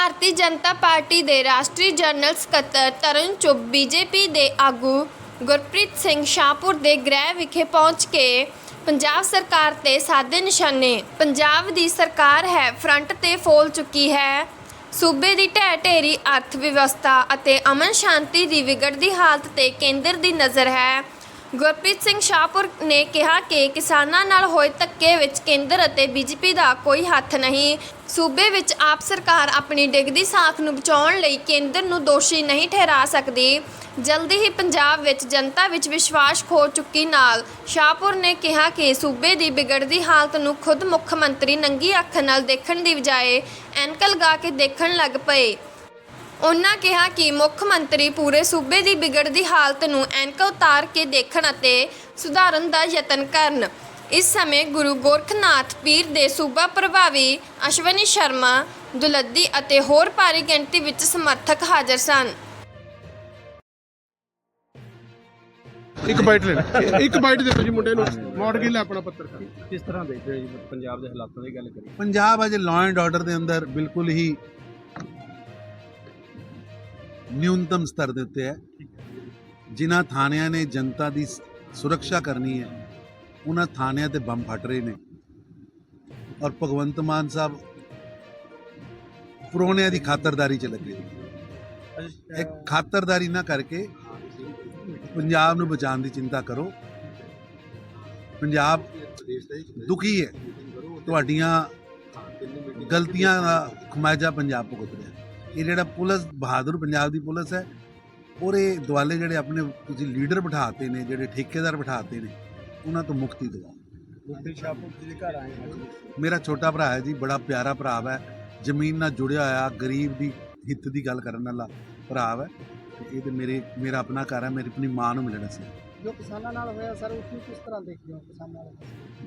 Bharatiya Janata party ਦੇ ਰਾਸ਼ਟਰੀ general ਸਕੱਤਰ ਤਰੁਣ ਚੁੱਬ ਬੀਜੇਪੀ ਦੇ ਆਗੂ ਗੁਰਪ੍ਰੀਤ ਸਿੰਘ ਸ਼ਾਹਪੁਰ ਦੇ ਗ੍ਰਹਿ ਵਿਖੇ ਪਹੁੰਚ ਕੇ ਪੰਜਾਬ ਸਰਕਾਰ ਤੇ ਸਾਦੇ ਨਿਸ਼ਾਨੇ, ਪੰਜਾਬ ਦੀ ਸਰਕਾਰ ਹੈ ਫਰੰਟ ਤੇ ਫੋਲ ਚੁੱਕੀ ਹੈ। ਸੂਬੇ ਦੀ ਢਹਿ ਢੇਰੀ ਅਰਥ ਵਿਵਸਥਾ ਅਤੇ ਅਮਨ ਸ਼ਾਂਤੀ ਦੀ ਵਿਗੜਦੀ ਹਾਲਤ ਤੇ ਕੇਂਦਰ ਦੀ ਨਜ਼ਰ ਹੈ। ਗੁਰਪ੍ਰੀਤ ਸਿੰਘ ਸ਼ਾਹਪੁਰ ਨੇ ਕਿਹਾ ਕਿ ਕਿਸਾਨਾਂ ਨਾਲ ਹੋਏ ਧੱਕੇ ਵਿੱਚ ਕੇਂਦਰ ਅਤੇ ਬੀਜੇਪੀ ਦਾ ਕੋਈ ਹੱਥ ਨਹੀਂ। ਸੂਬੇ ਵਿੱਚ ਆਪ ਸਰਕਾਰ ਆਪਣੀ ਡਿੱਗਦੀ ਸਾਖ ਨੂੰ ਬਚਾਉਣ ਲਈ ਕੇਂਦਰ ਨੂੰ ਦੋਸ਼ੀ ਨਹੀਂ ਠਹਿਰਾ ਸਕਦੀ। ਜਲਦੀ ਹੀ ਪੰਜਾਬ ਵਿੱਚ ਜਨਤਾ ਵਿੱਚ ਵਿਸ਼ਵਾਸ ਖੋ ਚੁੱਕੀ ਨਾਲ। ਸ਼ਾਹਪੁਰ ਨੇ ਕਿਹਾ ਕਿ ਸੂਬੇ ਦੀ ਵਿਗੜਦੀ ਹਾਲਤ ਨੂੰ ਖੁਦ ਮੁੱਖ ਮੰਤਰੀ ਨੰਗੀ ਅੱਖ ਨਾਲ ਦੇਖਣ ਦੀ ਬਜਾਏ ਐਨਕ ਲਗਾ ਕੇ ਦੇਖਣ ਲੱਗ ਪਏ। ਉਨ੍ਹਾਂ ਕਿਹਾ ਕਿ ਮੁੱਖ ਮੰਤਰੀ ਪੂਰੇ ਸੂਬੇ ਦੀ ਵਿਗੜਦੀ ਹਾਲਤ ਨੂੰ ਐਨਕ ਉਤਾਰ ਕੇ ਦੇਖਣ ਅਤੇ ਸੁਧਾਰਨ ਦਾ ਯਤਨ ਕਰਨ। ਇਸ ਸਮੇਂ ਗੁਰੂ ਗੋਰਖਨਾਥ ਪੀਰ ਦੇ ਸੂਬਾ ਪ੍ਰਭਾਵੀ ਅਸ਼ਵਨੀ ਸ਼ਰਮਾ ਦੁਲੱਦੀ ਅਤੇ ਹੋਰ ਭਾਰੀ ਗਿਣਤੀ ਵਿੱਚ ਸਮਰਥਕ ਹਾਜ਼ਰ ਸਨ। ਇੱਕ ਬਾਈਟ ਲੈਣਾ। ਇੱਕ ਬਾਈਟ ਦੇ ਦਿਓ ਜੀ ਮੁੰਡੇ ਨੂੰ। ਮੋੜ ਗਿੱਲ ਹੈ ਆਪਣਾ ਪੱਤਰਕਾਰ ਕਿਸ ਤਰ੍ਹਾਂ ਦੇਖਦੇ ਹੋ ਜੀ? ਪੰਜਾਬ ਦੇ ਹਾਲਾਤਾਂ ਦੀ ਗੱਲ ਕਰੀਏ। ਪੰਜਾਬ ਅਜੇ ਲਾਅ ਐਂਡ ਆਰਡਰ ਦੇ ਅੰਦਰ ਬਿਲਕੁਲ ਹੀ ਨਿਊਨਤਮ ਸਤਰ ਦੇ ਉੱਤੇ ਹੈ ਜਿਨ੍ਹਾਂ ਥਾਣਿਆਂ ਨੇ ਜਨਤਾ ਦੀ ਸੁਰੱਖਿਆ ਕਰਨੀ ਹੈ ਉਹਨਾਂ ਥਾਣਿਆਂ ਤੇ ਬੰਬ ਫਟ ਰਹੇ ਨੇ ਔਰ ਭਗਵੰਤ ਮਾਨ ਸਾਹਿਬ ਪੁਰੋਣਿਆਂ ਦੀ ਖਾਤਰਦਾਰੀ ਚ ਲੱਗੇ ਇੱਕ ਖਾਤਰਦਾਰੀ ਨਾ ਕਰਕੇ ਪੰਜਾਬ ਨੂੰ ਬਚਾਉਣ ਦੀ ਚਿੰਤਾ ਕਰੋ ਪੰਜਾਬ ਦੁਖੀ ਹੈ ਤੁਹਾਡੀਆਂ ਗਲਤੀਆਂ ਦਾ ਖਮਾਜਾ ਪੰਜਾਬ ਭੁਗਤ ਰਿਹਾ ਇਹ ਜਿਹੜਾ ਪੁਲਿਸ ਬਹਾਦਰ ਪੰਜਾਬ ਦੀ ਪੁਲਿਸ ਹੈ ਉਹਦੇ ਦੁਆਲੇ ਜਿਹੜੇ ਆਪਣੇ ਤੁਸੀਂ ਲੀਡਰ ਬਿਠਾਤੇ ਨੇ ਜਿਹੜੇ ਠੇਕੇਦਾਰ ਬਿਠਾਤੇ ਨੇ ਉਹਨਾਂ ਤੋਂ ਮੁਕਤੀ ਦਿਵਾਓ। ਗੁਰਪ੍ਰੀਤ ਸ਼ਾਹਪੁਰ ਜੀ ਦੇ ਘਰ ਆਏ ਮੇਰਾ ਛੋਟਾ ਭਰਾ ਹੈ ਜੀ ਬੜਾ ਪਿਆਰਾ ਭਰਾ ਹੈ ਜ਼ਮੀਨ ਨਾਲ ਜੁੜਿਆ ਹੋਇਆ ਗਰੀਬ ਦੀ ਹਿੱਤ ਦੀ ਗੱਲ ਕਰਨ ਵਾਲਾ ਭਰਾ ਹੈ ਇਹ ਤੇ ਮੇਰੇ ਮੇਰਾ ਆਪਣਾ ਘਰ ਹੈ ਮੇਰੀ ਆਪਣੀ ਮਾਂ ਨੂੰ ਮਿਲਣਾ ਸੀ। ਜੋ ਕਿਸਾਨਾਂ ਨਾਲ ਹੋਇਆ ਸਰ ਉਸ ਨੂੰ ਕਿਸ ਤਰ੍ਹਾਂ ਦੇਖਦੇ ਹੋ ਕਿਸਾਨਾਂ ਨਾਲ?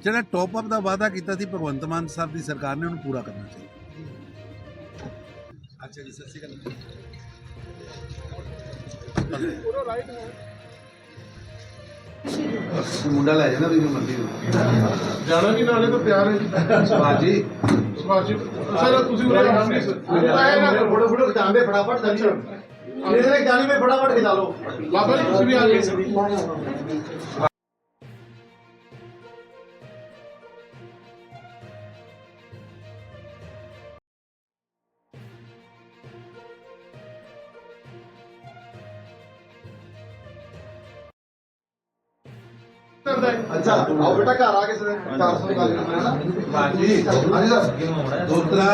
ਜਿਹੜਾ ਟੌਪ ਅਪ ਦਾ ਵਾਅਦਾ ਕੀਤਾ ਸੀ ਭਗਵੰਤ ਮਾਨ ਸਾਹਿਬ ਦੀ ਸਰਕਾਰ ਨੇ ਉਹਨੂੰ ਪੂਰਾ ਕਰਨਾ ਚਾਹੀਦਾ। ਅੱਛਾ ਜੀ ਸਤਿ ਸ਼੍ਰੀ ਅਕਾਲ ਪੂਰਾ ਰਾਈਟ ਹੈ ਮੁੰਡਾ ਲੈ ਜਾਣਾ ਤੁਸੀਂ ਮੰਡੀ ਨੂੰ ਜਾਣਾ ਵੀ ਨਾਲੇ ਤਾਂ ਤਿਆਰ ਹੈ ਜੀ ਬਾਜੀ ਸੁਭਾਸ਼ ਜੀ ਸਰ ਤੁਸੀਂ ਉਰੇ ਆਓ ਨਹੀਂ ਸਰ ਫੋਟੋ ਫੋਟੋ ਖਿਚਾਉਂਦੇ ਫਟਾਫਟ ਜਲਦੀ ਇਹਨੇ ਜਾਨੀ में फटाफट खिंचा लो ਬਾਬਾ ਜੀ ਤੁਸੀਂ ਵੀ ਆ ਗਏ ਅੱਛਾ ਆਓ ਬੇਟਾ ਘਰ ਆ ਕੇ ਸਰ 400 ਗੱਲ ਕਰਨਾ ਨਾ ਹਾਂਜੀ। ਹਾਂਜੀ ਸਰ। ਦੋਤਰਾ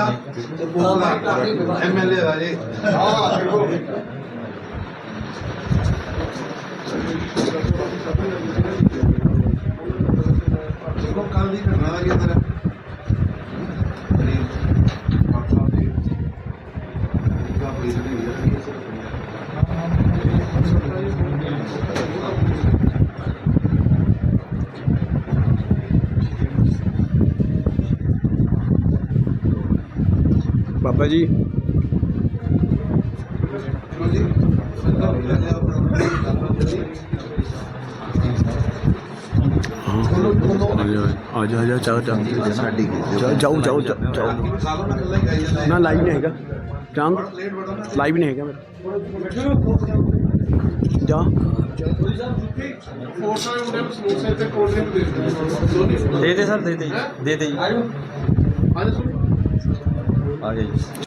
ਤੇ ਪੂਰਾ ਐਮਐਲਏ ਵਾਲੇ ਹਾਂ ਦੇਖੋ ਦੇਖੋ ਕੱਲ ਦੀ ਘਟਨਾ ਦਾ ਕੀ ਤੇਰਾ ਬਾਬਾ ਜੀ ਜੀ ਆ ਜਾ ਆ ਜਾ ਚਾਹ ਚਾਹ ਸਾਡੀ ਜਾਓ ਜਾਓ ਜਾਓ ਨਾ ਲਾਈਵ ਨਹੀਂ ਹੈਗਾ। ਨਾ ਲਾਈਵ ਨਹੀਂ ਹੈਗਾ ਮੇਰਾ। ਜਾ। ਦੇ ਦੇ ਦੇ ਸਰ ਦੇ ਦੇ ਦੇ ਦੇ ਜੀ। ਆ ਜਾ ਸੁਣ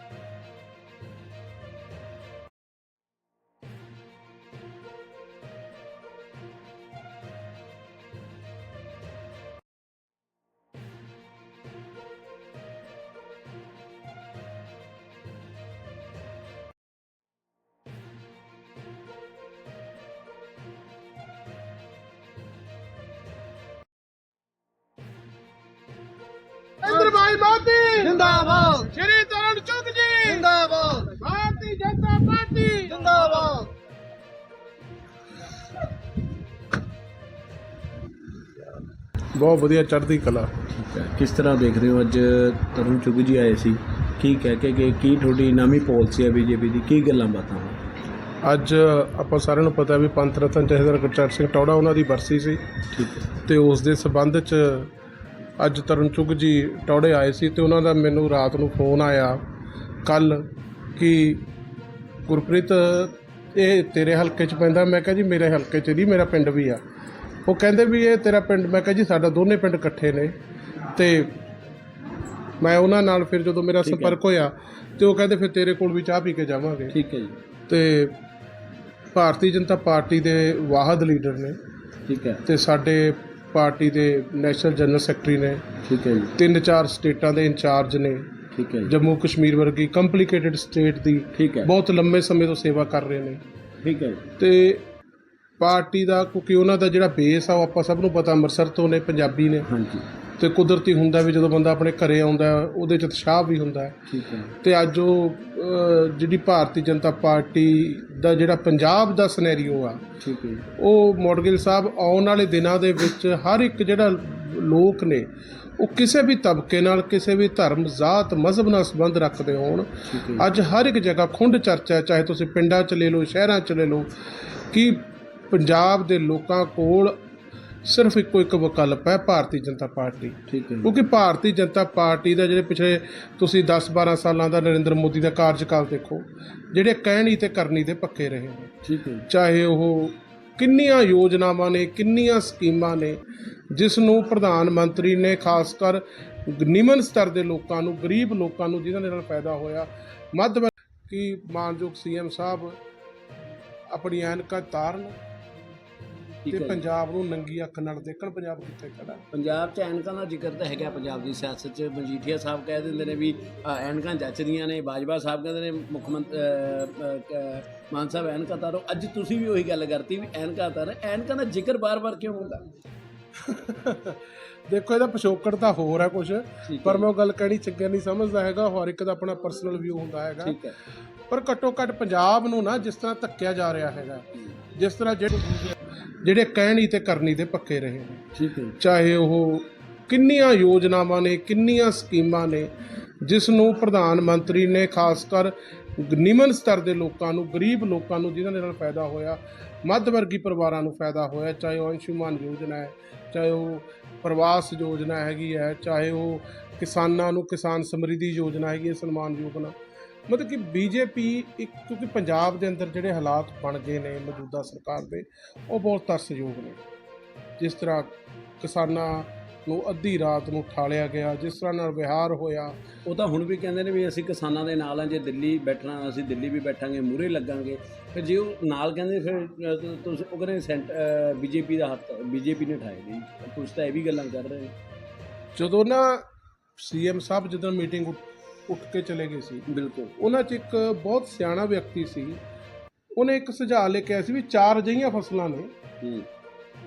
ਆ ਗਿਆ ਜੀ ਬਹੁਤ ਵਧੀਆ ਚੜ੍ਹਦੀ ਕਲਾ। ਕਿਸ ਤਰ੍ਹਾਂ ਦੇਖਦੇ ਹੋ ਅੱਜ ਤਰੁਣ ਚੁੱਗ ਜੀ ਆਏ ਸੀ? ਕੀ ਕਹਿ ਕੇ ਕਿ ਕੀ ਤੁਹਾਡੀ ਨਵੀਂ ਪਾਲਿਸੀ ਹੈ ਬੀਜੇਪੀ ਦੀ? ਕੀ ਗੱਲਾਂ ਬਾਤਾਂ ਅੱਜ ਆਪਾਂ ਸਾਰਿਆਂ ਨੂੰ ਪਤਾ ਵੀ ਪੰਥ ਰਤਨ ਜਥੇਦਾਰ ਗੁਰਚਰਨ ਸਿੰਘ ਟੌੜਾ ਉਹਨਾਂ ਦੀ ਬਰਸੀ ਸੀ। ਠੀਕ ਹੈ। ਤੇ ਉਸ ਦੇ ਸਬੰਧ 'ਚ ਅੱਜ ਤਰੁਣ ਚੁੱਗ ਜੀ ਟੌੜੇ ਆਏ ਸੀ ਤੇ ਉਹਨਾਂ ਦਾ ਮੈਨੂੰ ਰਾਤ ਨੂੰ ਫੋਨ ਆਇਆ ਕੱਲ ਕਿ ਗੁਰਪ੍ਰੀਤ ਇਹ ਤੇਰੇ ਹਲਕੇ 'ਚ ਪੈਂਦਾ। ਮੈਂ ਕਿਹਾ ਜੀ ਮੇਰੇ ਹਲਕੇ 'ਚ ਨਹੀਂ ਮੇਰਾ ਪਿੰਡ ਵੀ ਆ। ਉਹ ਕਹਿੰਦੇ ਵੀ ਇਹ ਤੇਰਾ ਪਿੰਡ ਮੈਂ ਕਿਹਾ ਜੀ ਸਾਡਾ ਦੋਨੇ ਪਿੰਡ ਇਕੱਠੇ ਨੇ। ਤੇ ਮੈਂ ਉਹਨਾਂ ਨਾਲ ਫਿਰ ਜਦੋਂ ਮੇਰਾ। ਸੰਪਰਕ ਹੋਇਆ ਤੇ ਉਹ ਕਹਿੰਦੇ ਫਿਰ ਤੇਰੇ ਕੋਲ ਵੀ ਚਾਹ ਪੀ ਕੇ ਜਾਵਾਂਗੇ। ਠੀਕ ਹੈ ਜੀ। ਤੇ ਭਾਰਤੀ ਜਨਤਾ ਪਾਰਟੀ ਦੇ ਵਾਹਦ ਲੀਡਰ ਨੇ। ਠੀਕ ਹੈ। ਤੇ ਸਾਡੇ ਪਾਰਟੀ ਦੇ ਨੈਸ਼ਨਲ ਜਨਰਲ ਸੈਕਟਰੀ ਨੇ। ਠੀਕ ਹੈ ਜੀ। ਤਿੰਨ ਚਾਰ ਸਟੇਟਾਂ ਦੇ ਇੰਚਾਰਜ ਨੇ। ਠੀਕ ਹੈ ਜੀ। ਜੰਮੂ ਕਸ਼ਮੀਰ ਵਰਗੀ ਕੰਪਲਿਕੇਟਿਡ ਸਟੇਟ ਦੀ ਠੀਕ ਹੈ। ਬਹੁਤ ਲੰਮੇ ਸਮੇਂ ਤੋਂ ਸੇਵਾ ਕਰ ਰਹੇ ਨੇ। ਠੀਕ ਹੈ ਜੀ। ਤੇ ਪਾਰਟੀ ਦਾ ਕਿਉਂਕਿ ਉਹਨਾਂ ਦਾ ਜਿਹੜਾ ਬੇਸ ਆ ਉਹ ਆਪਾਂ ਸਭ ਨੂੰ ਪਤਾ ਅੰਮ੍ਰਿਤਸਰ ਤੋਂ ਨੇ ਪੰਜਾਬੀ ਨੇ। ਹਾਂਜੀ। ਤੇ ਕੁਦਰਤੀ ਹੁੰਦਾ ਵੀ ਜਦੋਂ ਬੰਦਾ ਆਪਣੇ ਘਰੇ ਆਉਂਦਾ ਹੈ, ਉਹਦੇ ਚ ਉਤਸ਼ਾਹ ਵੀ ਹੁੰਦਾ। ਹੈ ਠੀਕ ਹੈ। ਤੇ ਅੱਜ ਉਹ ਅਹ, ਜਿਹੜੀ ਭਾਰਤੀ ਜਨਤਾ ਪਾਰਟੀ ਦਾ ਜਿਹੜਾ ਪੰਜਾਬ ਦਾ ਸਿਨੈਰੀਓ ਆ ਠੀਕ ਹੈ ਜੀ, ਉਹ ਮੋਡਗਿਲ ਸਾਹਿਬ ਆਉਣ ਵਾਲੇ ਦਿਨਾਂ ਦੇ ਵਿੱਚ ਹਰ ਇੱਕ ਜਿਹੜਾ ਲੋਕ ਨੇ ਉਹ ਕਿਸੇ ਵੀ ਤਬਕੇ ਨਾਲ ਕਿਸੇ ਵੀ ਧਰਮ ਜ਼ਾਤ ਮਜ਼ਹਬ ਨਾਲ ਸੰਬੰਧ ਰੱਖਦੇ ਹੋਣ ਅੱਜ ਹਰ ਇੱਕ ਜਗ੍ਹਾ ਖੁੰਡ ਚਰਚਾ ਹੈ ਚਾਹੇ ਤੁਸੀਂ ਪਿੰਡਾਂ 'ਚ ਲੈ ਲਓ ਸ਼ਹਿਰਾਂ 'ਚ ਲੈ ਲਓ ਕਿ ਪੰਜਾਬ ਦੇ ਲੋਕਾਂ ਕੋਲ ਸਿਰਫ ਇੱਕੋ ਇੱਕ ਵਿਕਲਪ ਹੈ ਭਾਰਤੀ ਜਨਤਾ ਪਾਰਟੀ। ਠੀਕ ਹੈ ਜੀ, ਕਿਉਂਕਿ ਭਾਰਤੀ ਜਨਤਾ ਪਾਰਟੀ ਦਾ ਜਿਹੜੇ ਪਿਛਲੇ ਤੁਸੀਂ 10-12 ਸਾਲਾਂ ਦਾ ਨਰਿੰਦਰ ਮੋਦੀ ਦਾ ਕਾਰਜਕਾਲ ਦੇਖੋ ਜਿਹੜੇ ਕਹਿਣੀ ਤੇ ਕਰਨੀ ਤੇ ਪੱਕੇ ਰਹੇ ਠੀਕ ਹੈ ਚਾਹੇ ਉਹ ਕਿੰਨੀਆਂ ਯੋਜਨਾਵਾਂ ਨੇ, ਕਿੰਨੀਆਂ ਸਕੀਮਾਂ ਨੇ, ਜਿਸ ਨੂੰ ਪ੍ਰਧਾਨ ਮੰਤਰੀ ਨੇ ਖਾਸ ਕਰ ਨਿਮਨ ਸਤਰ ਦੇ ਲੋਕਾਂ ਨੂੰ, ਗਰੀਬ ਲੋਕਾਂ ਨੂੰ, ਜਿਨ੍ਹਾਂ ਦੇ ਨਾਲ ਫਾਇਦਾ ਹੋਇਆ, ਮੱਧ ਕਿ ਕੀ ਮਾਨਯੋਗ ਸੀਐਮ ਸਾਹਿਬ ਆਪਣੀ ਐਨਕਾਂ ਤਾਰਨ। ਠੀਕ ਤੇ ਹੈ ਜੀ। ਪੰਜਾਬ ਨੂੰ ਨੰਗੀ ਅੱਖ ਨਾਲ ਦੇਖਣ ਪੰਜਾਬ ਕਿੱਥੇ ਖੜਾ? ਪੰਜਾਬ 'ਚ ਐਨਕਾਂ ਦਾ ਜ਼ਿਕਰ ਤਾਂ ਹੈਗਾ ਪੰਜਾਬ ਦੀ ਸਿਆਸਤ 'ਚ। ਮਜੀਠੀਆ ਸਾਹਿਬ ਕਹਿ ਦਿੰਦੇ ਨੇ ਵੀ ਅ, ਐਨਕਾਂ ਜੱਚਦੀਆਂ ਨੇ ਬਾਜਵਾ ਸਾਹਿਬ ਕਹਿੰਦੇ ਨੇ ਮੁੱਖ ਮੰਤਰੀ ਮਾਨ ਸਾਹਿਬ ਐਨਕਾਂ ਤਾਰੋ ਅੱਜ ਤੁਸੀਂ ਵੀ ਉਹੀ ਗੱਲ ਕਰਤੀ ਵੀ ਐਨਕਾਂ ਤਾਰ ਐਨਕਾਂ ਦਾ ਜ਼ਿਕਰ ਬਾਰ-ਬਾਰ ਕਿਉਂ ਹੁੰਦਾ? ਦੇਖੋ ਇਹਦਾ ਪਿਛੋਕੜ ਤਾਂ ਹੋਰ ਹੈ ਕੁਝ ਠੀਕ ਪਰ। ਮੈਂ ਉਹ ਗੱਲ ਕਹਿਣੀ ਚੰਗਾ ਨਹੀਂ ਸਮਝਦਾ ਹੈਗਾ। ਹਰ ਇੱਕ ਦਾ ਆਪਣਾ ਪਰਸਨਲ ਵਿਊ ਹੁੰਦਾ ਹੈਗਾ। ਠੀਕ ਹੈ। ਪਰ ਘੱਟੋ ਘੱਟ ਪੰਜਾਬ ਨੂੰ ਨਾ ਜਿਸ ਤਰ੍ਹਾਂ ਧੱਕਿਆ ਜਾ ਰਿਹਾ ਹੈਗਾ ਜਿਸ ਤਰ੍ਹਾਂ ਜਿਹੜੇ ਜਿਹੜੇ ਕਹਿਣੀ ਤੇ ਕਰਨੀ ਤੇ ਪੱਕੇ ਰਹੇ ਨੇ। ਠੀਕ ਹੈ। ਚਾਹੇ ਉਹ ਕਿੰਨੀਆਂ ਯੋਜਨਾਵਾਂ ਨੇ ਕਿੰਨੀਆਂ ਸਕੀਮਾਂ ਨੇ ਜਿਸ ਨੂੰ ਪ੍ਰਧਾਨ ਮੰਤਰੀ ਨੇ ਖਾਸ ਕਰ ਨਿਮਨ ਸਤਰ ਦੇ ਲੋਕਾਂ ਨੂੰ ਗਰੀਬ ਲੋਕਾਂ ਨੂੰ ਜਿਨ੍ਹਾਂ ਦੇ ਨਾਲ ਫਾਇਦਾ ਹੋਇਆ ਮੱਧ ਵਰਗੀ ਪਰਿਵਾਰਾਂ ਨੂੰ ਫਾਇਦਾ ਹੋਇਆ ਚਾਹੇ ਉਹ ਅੰਸ਼ੁਮਾਨ ਯੋਜਨਾ ਹੈ ਚਾਹੇ ਉਹ ਪ੍ਰਵਾਸ ਯੋਜਨਾ ਹੈਗੀ ਹੈ ਚਾਹੇ ਉਹ ਕਿਸਾਨਾਂ ਨੂੰ ਕਿਸਾਨ ਸਮਰਿੱਧੀ ਯੋਜਨਾ ਹੈਗੀ ਹੈ ਸਨਮਾਨ ਯੋਜਨਾ ਮਤਲਬ ਕਿ ਬੀਜੇਪੀ ਇੱਕ ਕਿਉਂਕਿ ਪੰਜਾਬ ਦੇ ਅੰਦਰ ਜਿਹੜੇ ਹਾਲਾਤ ਬਣ ਗਏ ਨੇ ਮੌਜੂਦਾ ਸਰਕਾਰ ਦੇ ਉਹ ਬਹੁਤ ਤਰਸਯੋਗ ਨੇ। ਜਿਸ ਤਰ੍ਹਾਂ ਕਿਸਾਨਾਂ ਨੂੰ ਅੱਧੀ ਰਾਤ ਨੂੰ ਠਾਲਿਆ ਗਿਆ ਜਿਸ ਤਰ੍ਹਾਂ ਨਾਲ ਵਿਹਾਰ ਹੋਇਆ। ਉਹ ਤਾਂ ਹੁਣ ਵੀ ਕਹਿੰਦੇ ਨੇ ਵੀ ਅਸੀਂ ਕਿਸਾਨਾਂ ਦੇ ਨਾਲ ਆ ਜੇ ਦਿੱਲੀ ਬੈਠਣਾ ਅਸੀਂ ਦਿੱਲੀ ਵੀ ਬੈਠਾਂਗੇ ਮੂਰੇ ਲੱਗਾਂਗੇ। ਫਿਰ ਜੇ ਉਹ ਨਾਲ ਕਹਿੰਦੇ ਫਿਰ ਤੁਸੀਂ ਉਹ ਕਹਿੰਦੇ ਬੀਜੇਪੀ ਦਾ ਹੱਥ ਬੀਜੇਪੀ ਨੇ ਠਾਏ ਜੀ। ਤੁਸੀਂ ਤਾਂ ਇਹ ਵੀ ਗੱਲਾਂ ਕਰ ਰਹੇ ਜਦੋਂ ਨਾ ਸੀਐਮ ਸਾਹਿਬ ਜਦੋਂ ਮੀਟਿੰਗ ਉੱਠ ਕੇ ਚਲੇ ਗਏ ਸੀ। ਬਿਲਕੁਲ। ਉਹਨਾਂ 'ਚ ਇੱਕ ਬਹੁਤ ਸਿਆਣਾ ਵਿਅਕਤੀ ਸੀ। ਉਹਨੇ ਇੱਕ ਸੁਝਾਅ ਲੈ ਕੇ ਆਇਆ ਸੀ ਵੀ ਚਾਰ ਅਜਿਹੀਆਂ ਫਸਲਾਂ ਨੇ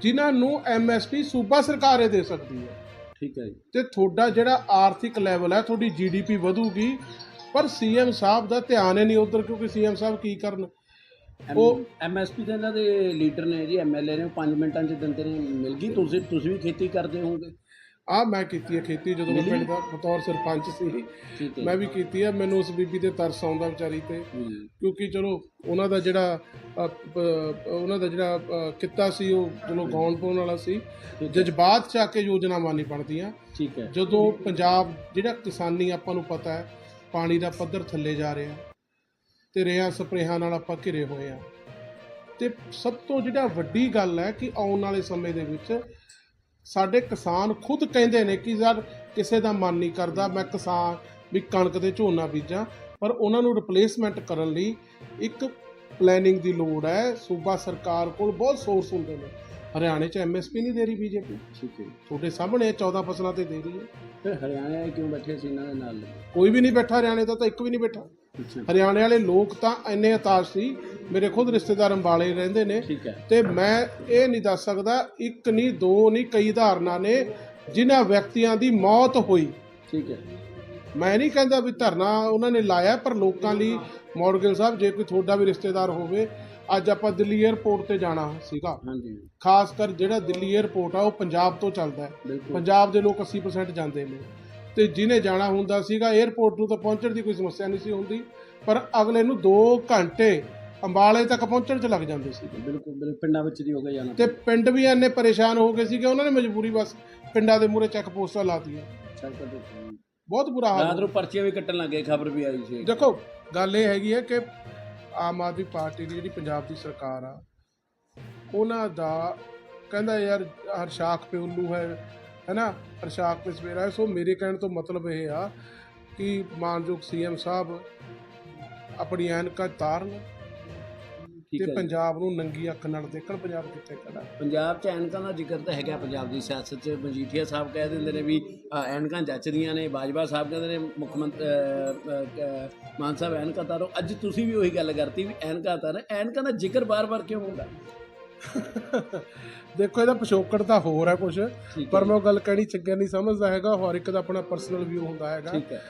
ਜਿਨ੍ਹਾਂ ਨੂੰ ਐਮਐਸਪੀ ਸੂਬਾ ਸਰਕਾਰ ਹੀ ਦੇ ਸਕਦੀ ਹੈ। ਠੀਕ ਹੈ ਜੀ। ਤੇ ਤੁਹਾਡਾ ਜਿਹੜਾ ਆਰਥਿਕ ਲੈਵਲ ਹੈ ਤੁਹਾਡੀ ਜੀਡੀਪੀ ਵਧੂਗੀ ਪਰ ਸੀਐਮ ਸਾਹਿਬ ਦਾ ਧਿਆਨ ਹੀ ਨਹੀਂ ਉਧਰ ਕਿਉਂਕਿ ਸੀਐਮ ਸਾਹਿਬ ਕੀ ਕਰਨ? ਉਹ- ਐਮਐਸਪੀ ਦੇ ਇਹਨਾਂ ਦੇ ਲੀਡਰ ਨੇ ਜੀ ਐਮਐਲਏ ਨੇ ਉਹ 5 ਮਿੰਟਾਂ 'ਚ ਦਿੰਦੇ ਨੇ ਮਿਲ ਗਈ? ਤੁਸੀਂ ਤੁਸੀਂ ਵੀ ਖੇਤੀ ਕਰਦੇ ਹੋਵੋਗੇ। ਆ ਮੈਂ ਕੀਤੀ ਹੈ ਖੇਤੀ ਜਦੋਂ ਮੈਂ? ਪਿੰਡ ਦਾ ਬਤੌਰ ਸਰਪੰਚ ਸੀ। ਮੈਂ ਵੀ ਕੀਤੀ ਹੈ ਮੈਨੂੰ ਉਸ ਬੀਬੀ ਤੇ ਤਰਸ ਆਉਂਦਾ ਵਿਚਾਰੀ ਤੇ। ਕਿਉਂਕਿ ਚਲੋ ਉਹਨਾਂ ਦਾ ਜਿਹੜਾ ਉਹਨਾਂ ਦਾ ਜਿਹੜਾ ਕਿੱਤਾ ਸੀ ਉਹ ਚਲੋ ਗਾਉਣ ਪਾਉਣ ਵਾਲਾ ਸੀ। ਜਜ਼ਬਾਤ ਚ ਆ ਕੇ ਯੋਜਨਾਵਾਂ ਨਹੀਂ ਬਣਦੀਆਂ। ਠੀਕ ਹੈ। ਜਦੋਂ ਪੰਜਾਬ ਜਿਹੜਾ ਕਿਸਾਨੀ ਆਪਾਂ ਨੂੰ ਪਤਾ ਹੈ ਪਾਣੀ ਦਾ ਪੱਧਰ ਥੱਲੇ ਜਾ ਰਿਹਾ ਤੇ ਰੇਹਾਂ ਸਪਰੇਹਾਂ ਨਾਲ ਆਪਾਂ ਘਿਰੇ ਹੋਏ ਆ ਤੇ ਸਭ ਤੋਂ ਜਿਹੜਾ ਵੱਡੀ ਗੱਲ ਹੈ ਕਿ ਆਉਣ ਵਾਲੇ ਸਮੇਂ ਦੇ ਵਿੱਚ ਸਾਡੇ ਕਿਸਾਨ ਖੁਦ ਕਹਿੰਦੇ ਨੇ ਕਿ ਯਾਰ ਕਿਸੇ ਦਾ ਮਨ ਨਹੀਂ ਕਰਦਾ ਮੈਂ ਕਿਸਾਨ ਵੀ ਕਣਕ ਤੇ ਝੋਨਾ ਬੀਜਾਂ ਪਰ ਉਹਨਾਂ ਨੂੰ ਰਿਪਲੇਸਮੈਂਟ ਕਰਨ ਲਈ ਇੱਕ ਪਲੈਨਿੰਗ ਦੀ ਲੋੜ ਹੈ। ਸੂਬਾ ਸਰਕਾਰ ਕੋਲ ਬਹੁਤ ਸੋਰਸ ਹੁੰਦੇ ਨੇ। ਹਰਿਆਣੇ 'ਚ ਐਮਐਸਪੀ ਨਹੀਂ ਦੇ ਰਹੀ ਬੀਜੇਪੀ ਠੀਕ ਹੈ ਤੁਹਾਡੇ ਸਾਹਮਣੇ 14 ਫਸਲਾਂ ਤੇ ਦੇ ਰਹੀ ਹੈ। ਫਿਰ ਹਰਿਆਣਾ ਕਿਉਂ ਬੈਠੇ ਸੀ ਇਹਨਾਂ ਦੇ ਨਾਲ? ਕੋਈ ਵੀ ਨਹੀਂ ਬੈਠਾ ਹਰਿਆਣੇ ਦਾ ਤਾਂ ਇੱਕ ਵੀ ਨਹੀਂ ਬੈਠਾ। ਹਰਿਆਣੇ ਵਾਲੇ ਲੋਕ ਤਾਂ ਇੰਨੇ ਹਤਾਸ਼ ਸੀ ਮੇਰੇ ਖੁਦ ਰਿਸ਼ਤੇਦਾਰ ਅੰਬਾਲੇ ਰਹਿੰਦੇ ਨੇ ਠੀਕ ਹੈ। ਤੇ ਮੈਂ ਇਹ ਨਹੀਂ ਦੱਸ ਸਕਦਾ ਇੱਕ ਨਹੀਂ ਦੋ ਨਹੀਂ ਕਈ ਉਦਾਹਰਨਾਂ ਨੇ ਜਿਨ੍ਹਾਂ ਵਿਅਕਤੀਆਂ ਦੀ ਮੌਤ ਹੋਈ। ਠੀਕ ਹੈ। ਮੈਂ ਨਹੀਂ ਕਹਿੰਦਾ ਵੀ ਧਰਨਾ ਉਹਨਾਂ ਨੇ ਲਾਇਆ ਪਰ ਲੋਕਾਂ ਲਈ ਮੌਡਗਿਲ ਸਾਹਿਬ ਜੇ ਕੋਈ ਤੁਹਾਡਾ ਵੀ ਰਿਸ਼ਤੇਦਾਰ ਹੋਵੇ ਅੱਜ ਆਪਾਂ ਦਿੱਲੀ 에ਅਰਪੋਰਟ ਤੇ ਜਾਣਾ ਸੀਗਾ। ਹਾਂਜੀ। ਖਾਸ ਕਰ ਜਿਹੜਾ ਦਿੱਲੀ 에ਅਰਪੋਰਟ ਆ ਉਹ ਪੰਜਾਬ ਤੋਂ ਚੱਲਦਾ ਹੈ। ਬਿਲਕੁਲ। ਪੰਜਾਬ ਦੇ ਲੋਕ 80% ਜਾਂਦੇ ਨੇ। ਤੇ ਜਿਹਨੇ ਜਾਣਾ ਹੁੰਦਾ ਸੀਗਾ 에ਅਰਪੋਰਟ ਨੂੰ ਤਾਂ ਪਹੁੰਚਣ ਦੀ ਕੋਈ ਸਮੱਸਿਆ ਨਹੀਂ ਸੀ ਹੁੰਦੀ ਪਰ ਅਗਲੇ ਨੂੰ 2 ਘੰਟੇ ਅੰਬਾਲੇ ਤੱਕ ਪਹੁੰਚਣ 'ਚ ਲੱਗ ਜਾਂਦੇ ਸੀ। ਬਿਲਕੁਲ ਬਿਲਕੁਲ ਪਿੰਡਾਂ ਵਿੱਚ ਦੀ ਹੋ ਗਿਆ ਜਾਣਾ। ਤੇ ਪਿੰਡ ਵੀ ਇੰਨੇ ਪਰੇਸ਼ਾਨ ਹੋ ਗਏ ਸੀਗੇ ਉਹਨਾਂ ਨੇ ਮਜਬੂਰੀ ਬਸ ਪਿੰਡਾਂ ਦੇ ਮੂਹਰੇ ਚੈੱਕ ਪੋਸਟਾਂ ਲਾਤੀਆਂ ਬਹੁਤ ਬੁਰਾ ਹਾਲ ਰਾਤ ਨੂੰ ਪਰਚੀਆਂ ਵੀ ਕੱਟਣ ਲੱਗੇ ਖਬਰ ਵੀ ਆਈ ਸੀ। ਦੇਖੋ ਗੱਲ ਇਹ ਹੈਗੀ ਹੈ ਕਿ ਆਮ ਆਦਮੀ ਪਾਰਟੀ ਦੀ ਜਿਹੜੀ ਪੰਜਾਬ ਦੀ ਸਰਕਾਰ ਆ ਉਹਨਾਂ ਦਾ ਕਹਿੰਦਾ ਯਾਰ ਹਰਸ਼ਾਖ ਪੇ ਉੱਲੂ ਹੈ ਹੈਨਾ ਹਰਸ਼ਾਖ ਪੇ ਸਵੇਰਾ ਹੈ। ਸੋ ਮੇਰੇ ਕਹਿਣ ਤੋਂ ਮਤਲਬ ਇਹ ਆ ਕਿ ਮਾਨਯੋਗ ਸੀਐਮ ਸਾਹਿਬ ਆਪਣੀ ਐਨਕਾਂ ਤਾਰਨ ਤੇ ਹੈ। ਪੰਜਾਬ ਨੂੰ ਨੰਗੀ ਅੱਖ ਨਾਲ ਦੇਖਣ ਪੰਜਾਬ ਕਿੱਥੇ ਖੜਾ ਹੈ। ਪੰਜਾਬ 'ਚ ਐਨਕਾਂ ਦਾ ਜ਼ਿਕਰ ਤਾਂ ਹੈਗਾ ਪੰਜਾਬ ਦੀ ਸਿਆਸਤ 'ਚ। ਮਜੀਠੀਆ ਸਾਹਿਬ ਕਹਿ ਦਿੰਦੇ ਨੇ ਵੀ ਐਨਕਾਂ ਜੱਚਦੀਆਂ ਨੇ। ਬਾਜਵਾ ਸਾਹਿਬ ਕਹਿੰਦੇ ਨੇ ਮੁੱਖ ਮੰਤਰੀ ਮਾਨ ਸਾਹਿਬ ਐਨਕਾਂ ਤਾਰੋ। ਅੱਜ ਤੁਸੀਂ ਵੀ ਉਹੀ ਗੱਲ ਕਰਤੀ ਵੀ ਐਨਕਾਂ ਤਾਰ ਐਨਕਾਂ ਦਾ ਜ਼ਿਕਰ ਬਾਰ-ਬਾਰ ਕਿਉਂ ਹੁੰਦਾ? ਦੇਖੋ ਇਹਦਾ ਪਿਛੋਕੜ ਤਾਂ ਹੋਰ ਹੈ ਕੁਝ ਪਰ। ਮੈਂ ਉਹ ਗੱਲ ਕਹਿਣੀ ਚੰਗਾ ਨਹੀਂ ਸਮਝਦਾ ਹੈਗਾ ਹਰ ਇੱਕ ਦਾ ਆਪਣਾ ਪਰਸਨਲ ਵਿਊ ਹੁੰਦਾ ਹੈਗਾ। ਠੀਕ ਹੈ।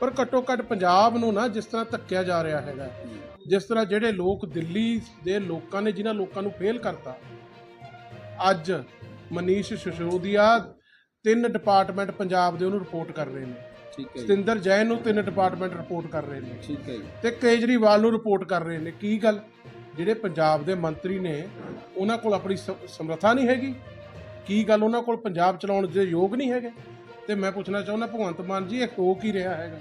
ਪਰ ਘੱਟੋ ਘੱਟ ਪੰਜਾਬ ਨੂੰ ਨਾ ਜਿਸ ਤਰ੍ਹਾਂ ਧੱਕਿਆ ਜਾ ਰਿਹਾ ਹੈਗਾ ਜਿਸ ਤਰ੍ਹਾਂ ਜਿਹੜੇ ਲੋਕ ਦਿੱਲੀ ਦੇ ਲੋਕਾਂ ਨੇ ਜਿਨ੍ਹਾਂ ਲੋਕਾਂ ਨੂੰ ਫੇਲ ਕਰਤਾ ਅੱਜ ਮਨੀਸ਼ ਸਿਸੋਦੀਆ ਤਿੰਨ ਡਿਪਾਰਟਮੈਂਟ ਪੰਜਾਬ ਦੇ ਉਹਨੂੰ ਰਿਪੋਰਟ ਕਰ ਰਹੇ ਨੇ। ਠੀਕ ਹੈ ਜੀ। ਸਤਿੰਦਰ ਜੈਨ ਨੂੰ ਤਿੰਨ ਡਿਪਾਰਟਮੈਂਟ ਰਿਪੋਰਟ ਕਰ ਰਹੇ ਨੇ। ਠੀਕ ਹੈ ਜੀ। ਤੇ ਕੇਜਰੀਵਾਲ ਨੂੰ ਰਿਪੋਰਟ ਕਰ ਰਹੇ ਨੇ। ਕੀ ਗੱਲ? ਜਿਹੜੇ ਪੰਜਾਬ ਦੇ ਮੰਤਰੀ ਨੇ ਉਹਨਾਂ ਕੋਲ ਆਪਣੀ ਸਮਰੱਥਾ ਨਹੀਂ ਹੈਗੀ। ਕੀ ਗੱਲ ਉਹਨਾਂ ਕੋਲ ਪੰਜਾਬ ਚਲਾਉਣ ਦੇ ਯੋਗ ਨਹੀਂ ਹੈਗੇ? ਤੇ ਮੈਂ ਪੁੱਛਣਾ ਚਾਹੁੰਦਾ ਭਗਵੰਤ ਮਾਨ ਜੀ ਇਹ ਹੋ ਕੀ ਰਿਹਾ ਹੈਗਾ?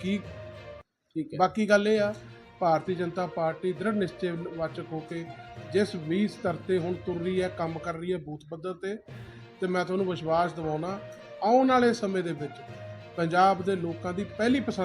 ਕੀ ਠੀਕ ਹੈ। ਬਾਕੀ ਗੱਲ ਇਹ ਆ ਭਾਰਤੀ ਜਨਤਾ ਪਾਰਟੀ ਦ੍ਰਿੜ ਨਿਸ਼ਚੇ ਵਾਚਕ ਹੋ ਕੇ ਜਿਸ ਵੀ ਸਤਰ ਤੇ ਹੁਣ ਤੁਰ ਰਹੀ ਹੈ ਕੰਮ ਕਰ ਰਹੀ ਹੈ ਬੂਥ ਪੱਧਰ ਤੇ ਤੇ ਮੈਂ ਤੁਹਾਨੂੰ ਵਿਸ਼ਵਾਸ ਦਿਵਾਉਣਾ ਆਉਣ ਵਾਲੇ ਸਮੇਂ ਦੇ ਵਿੱਚ ਪੰਜਾਬ ਦੇ ਲੋਕਾਂ ਦੀ ਪਹਿਲੀ ਪਸੰਦ